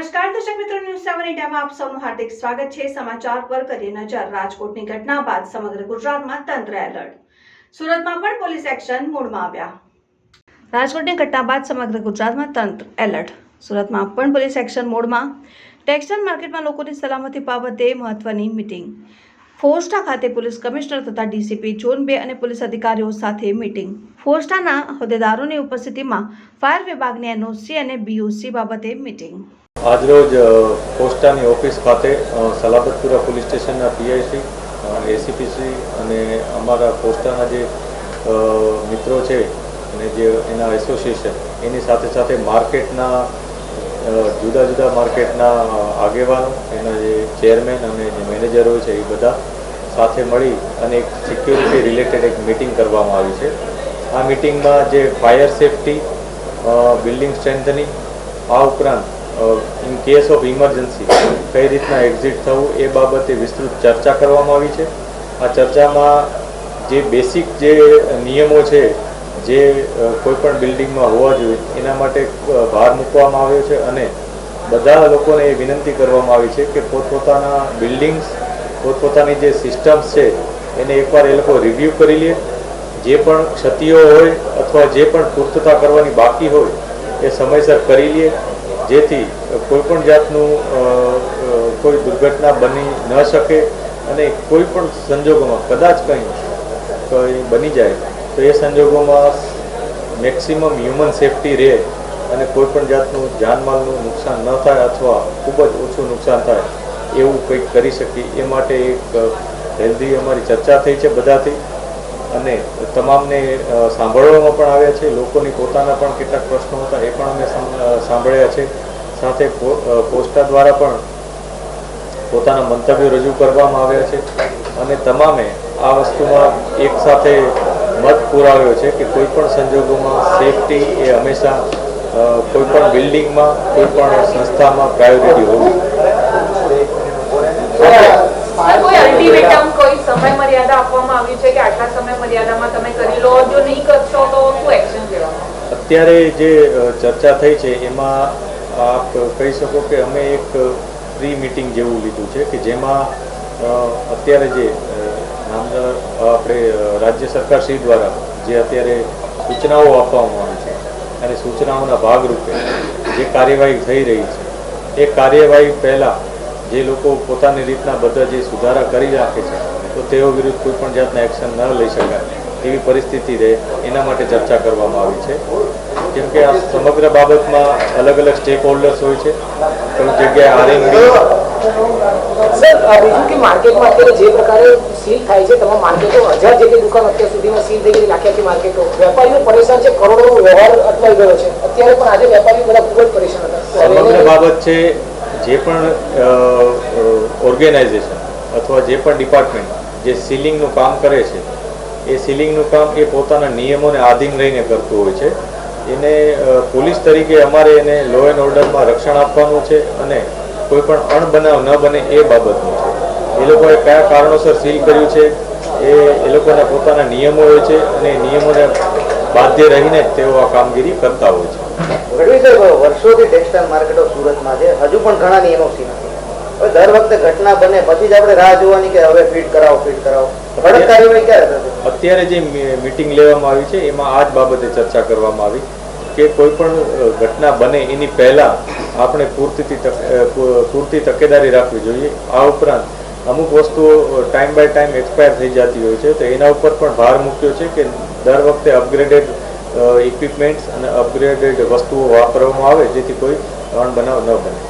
આપ સૌનું હાર્દિક સ્વાગત છે. સમાચાર પર કરીએ નજર. રાજકોટની ઘટના બાદ સમગ્ર ગુજરાતમાં તંત્ર એલર્ટ. સુરતમાં પણ પોલીસ એક્શન મોડમાં આવ્યા. રાજકોટની ઘટના બાદ સમગ્ર ગુજરાતમાં તંત્ર એલર્ટ. સુરતમાં પણ પોલીસ એક્શન મોડમાં. ટેક્સટાઇલ માર્કેટમાં લોકોની સલામતી બાબતે મહત્વની મિટિંગ. ફોસ્ટા ખાતે પોલીસ કમિશનર તથા ડીસીપી ઝોન બે અને પોલીસ અધિકારીઓ સાથે મિટિંગ. ફોસ્ટાના હોદ્દેદારોની ઉપસ્થિતિમાં ફાયર વિભાગની એનઓસી અને બીઓસી બાબતે મિટિંગ. આજરોજ પોસ્ટાની ઓફિસ ખાતે સલાબતપુરા પોલીસ સ્ટેશનના પીઆઈસી એસીપીસી અને અમારા પોસ્ટાના જે મિત્રો છે અને જે એના એસોસિએશન, એની સાથે સાથે માર્કેટના જુદા જુદા માર્કેટના આગેવાનો, એના જે ચેરમેન અને જે મેનેજરો છે એ બધા સાથે મળી અને એક સિક્યોરિટી રિલેટેડ એક મિટિંગ કરવામાં આવી છે. આ મિટિંગમાં જે ફાયર સેફટી બિલ્ડિંગ સ્ટ્રેન્થનિંગ, આ ઉપરાંત ઇન કેસ ઓફ ઇમરજન્સી કઈ રીતના એક્ઝિટ થવું એ બાબતે વિસ્તૃત ચર્ચા કરવામાં આવી છે. આ ચર્ચામાં જે બેસિક જે નિયમો છે, જે કોઈપણ બિલ્ડિંગમાં હોવા જોઈએ, એના માટે ભાર મૂકવામાં આવ્યો છે અને બધા લોકોને એ વિનંતી કરવામાં આવી છે કે પોતપોતાના બિલ્ડિંગ્સ પોતપોતાની જે સિસ્ટમ્સ છે, એને એકવાર એ લોકો રિવ્યૂ કરી લે. જે પણ ક્ષતિઓ હોય અથવા જે પણ પૂર્તતા કરવાની બાકી હોય, એ સમયસર કરી લે. જેથી કોઈ પણ જાતનું કોઈ દુર્ઘટના બની ન શકે અને કોઈ પણ સંજોગોમાં, કદાચ કંઈ કંઈ બની જાય, તો એ સંજોગોમાં મેક્સિમમ હ્યુમન સેફટી રહે અને કોઈ પણ જાતનું જાનમાલનું નુકસાન ન થાય અથવા ખૂબ જ ઓછું નુકસાન થાય એવું કંઈક કરી શકીએ. એ માટે એક હેલ્ધી અમારી ચર્ચા થઈ છે બધાથી. અને તમામને સાંભળવામાં પણ આવ્યા છે, લોકોની પોતાના પણ કેટલાક પ્રશ્નો હતા, એ પણ અમે સાંભળ્યા છે. સાથે પોસ્ટા દ્વારા પણ પોતાના મંતવ્યો રજૂ કરવામાં આવ્યા છે. અને તમામે આ વસ્તુમાં એક સાથે મત પુરાવ્યો છે કે કોઈ પણ સંજોગોમાં સેફટી એ હંમેશા કોઈ પણ બિલ્ડિંગમાં, કોઈ પણ સંસ્થામાં પ્રાયોરિટી હોવી સમય મર્યાદા આપવામાં આવી છે કે આટલા સમય મર્યાદામાં તમે કરી લો, જો નહીં કરશો તો શું એક્શન લેવામાં અત્યારે જે ચર્ચા થઈ છે, એમાં આપ કહી શકો કે અમે એક પ્રી મીટિંગ જેવું લીધું છે કે જેમાં અત્યારે જે નામદાર આપણે રાજ્ય સરકાર શ્રી દ્વારા જે અત્યારે સૂચનાઓ આપવામાં આવી છે અને સૂચનાઓના ભાગરૂપે જે કાર્યવાહી થઈ રહી છે, એ કાર્યવાહી પહેલાં જે લોકો પોતાની રીતના બધા જે સુધારા કરી રાખે છે તો તેઓ વિરુદ્ધ કોઈ પણ જાતના એક્શન ન લઈ શકાય એવી પરિસ્થિતિ રહે એના માટે ચર્ચા કરવામાં આવી છે. કેમ કે આ સમગ્ર બાબતમાં અલગ અલગ સ્ટેક હોલ્ડર્સ હોય છે. કોઈ જગ્યાએ આરએનબી સર બીજું કે માર્કેટમાં અત્યારે જે પ્રકારે સીલ થાય છે તમામ માર્કેટો હજાર જેટલી દુકાન અત્યાર સુધીમાં સીલ થઈ ગઈ આખી આખી માર્કેટો વેપારીઓ પરેશાન છે કરોડોનો વ્યવહાર અટવાઈ ગયો છે. અત્યારે પણ આજે વેપારીઓ બધા ખૂબ જ પરેશાન હતા. સમગ્ર બાબત છે જે પણ ઓર્ગેનાઇઝેશન અથવા જે પણ ડિપાર્ટમેન્ટ જે સીલિંગનું કામ કરે છે, એ સીલિંગનું કામ એ પોતાના નિયમોને આધીન રહીને કરતું હોય છે. એને પોલીસ તરીકે અમારે એને લો એન્ડ ઓર્ડરમાં રક્ષણ આપવાનું છે અને કોઈ પણ અણબનાવ ન બને એ બાબતનું છે. એ લોકોએ કયા કારણોસર સીલ કર્યું છે, એ એ લોકોના પોતાના નિયમો હોય છે અને નિયમોને બાધ્ય રહીને તેઓ આ કામગીરી કરતા હોય છે. વર્ષોથી ટેક્સટાઇલ માર્કેટો સુરતમાં છે. હજુ પણ ઘણા એનઓસી નથી. હવે દર વખતે ઘટના બને, પછી જ આપણે રાહ જોવાની કે હવે ફિટ કરાવો ફિટ કરાવો. કડક કાર્યવાહી ક્યારે થશે? અત્યારે જે મીટિંગ લેવામાં આવી છે, એમાં આ જ બાબતે ચર્ચા કરવામાં આવી કે કોઈ પણ ઘટના બને એની પહેલા આપણે પૂરતી પૂરતી તકેદારી રાખવી જોઈએ. આ ઉપરાંત અમુક વસ્તુઓ ટાઈમ બાય ટાઈમ એક્સપાયર થઈ જતી હોય છે, તો એના ઉપર પણ ભાર મૂક્યો છે કે દર વખતે અપગ્રેડેડ ઇક્વિપમેન્ટ્સ અને અપગ્રેડેડ વસ્તુઓ વાપરવામાં આવે, જેથી કોઈ અણબનાવ ન બને.